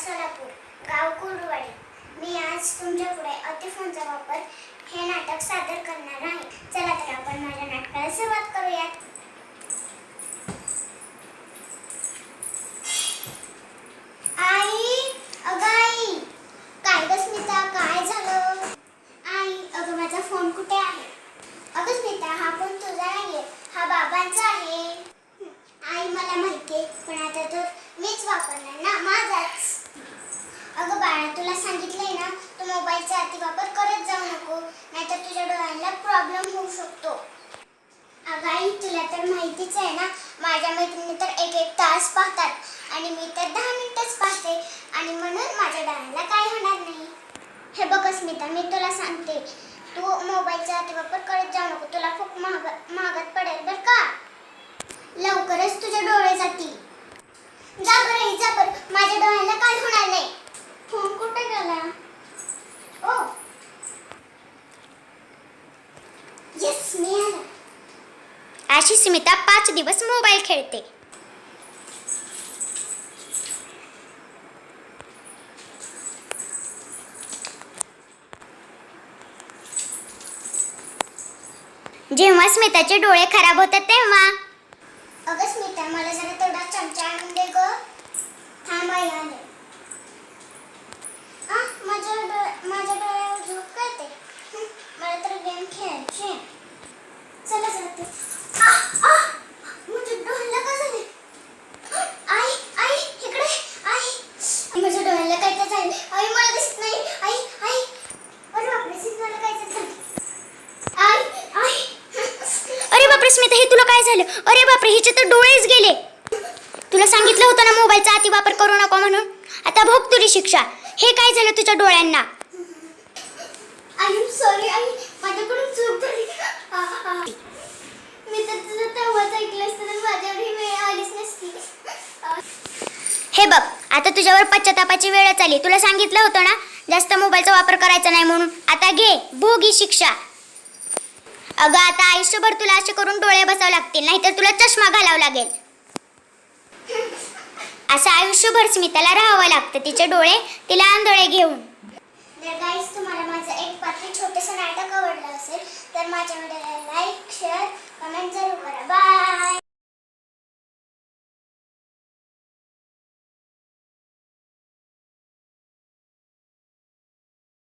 सोलापूर गाव कुरवाडी. मी आज तुमच्यापुढे अतिफोनचा वापर हे नाटक सादर करणार आहे. चला तर आपण माझ्या नाटकाला सुरुवात करूयात. आई काय काय झालं? अगं माझा फोन कुठे आहे? अगं हा फोन तुझा हा आहे. मला माहिती आहे पण आता तर मीच वापरणार ना माझाच. अगं बाळा तुला सांगितलंय ना तू मोबाईलचा अतिवापर करत जाऊ नको नाहीतर तुझ्या डोळ्यांना प्रॉब्लेम होऊ शकतो. अगं आई तुला तर माहितीच आहे ना माझ्या मैत्रिणी तर एक एक तास पाहतात आणि मी तर दहा मिनिटच पाहते आणि म्हणून माझ्या डोळ्यांना काय होणार नाही. हे बघ स्मिता मी तुला सांगते तू मोबाईलचा अतिवापर करत जाऊ नको तुला खूप महाग महागात पडेल बरं का? लवकरच तुझे डोळे जातील. जा बरं जा बरं माझ्या डोळ्याला काय होणार गेला ओ. येस अशी स्मिता पाच दिवस मोबाईल खेळते. जेव्हा स्मिताचे डोळे खराब होतात तेव्हा. अगं स्मिता मला जरा तेवढा चमचा आणून दे ग. थांब आई आले आ, माझ्या डोळ्या माझ्या डोळ्यावर झोप करते हं, मला तर गेम खेळायची आहे. चला जाते आ, आ, माझ्या डोळ्याला काय झाले आई आई इकडे आई माझ्या डोळ्याला काय काय झाले आई मला दिसत नाही आई आई अरे बापरे सिग्नल काय झालं आई आई अरे बापरे स्मिता हे तुला काय झालं? अरे बापरे हिचे तर डोळेच गेले. तुला सांगितलं होतं ना मोबाईलचा अति वापर करू नको म्हणून? आता भोग तुझी शिक्षा. हे काय झालं तुझ्या डोळ्यांना? आय एम सॉरी आई. माझ्याकडून चूक झाली. आ, आ. मी तर तुझं तेव्हाच ऐकलं असतं तर माझ्यावर ही वेळ आलीच नसती. आ, हे बघ आता तुझ्यावर पश्चातापाची वेळच आली तुला सांगितलं होतं ना जास्त मोबाईलचा वापर करायचा नाही म्हणून. आता घे भोग शिक्षा. अगं आता आयुष्यभर तुला असे करून डोळे बसावे लागतील नाहीतर तुला चष्मा घालावा लागेल. असं आयुष्यभर स्मिताला राहावं लागतं तिचे डोळे तिला आंधळे घेऊन. तर गाईज तुम्हाला माझं एक पात्र छोटंसं नाटक आवडलं असेल तर माझ्या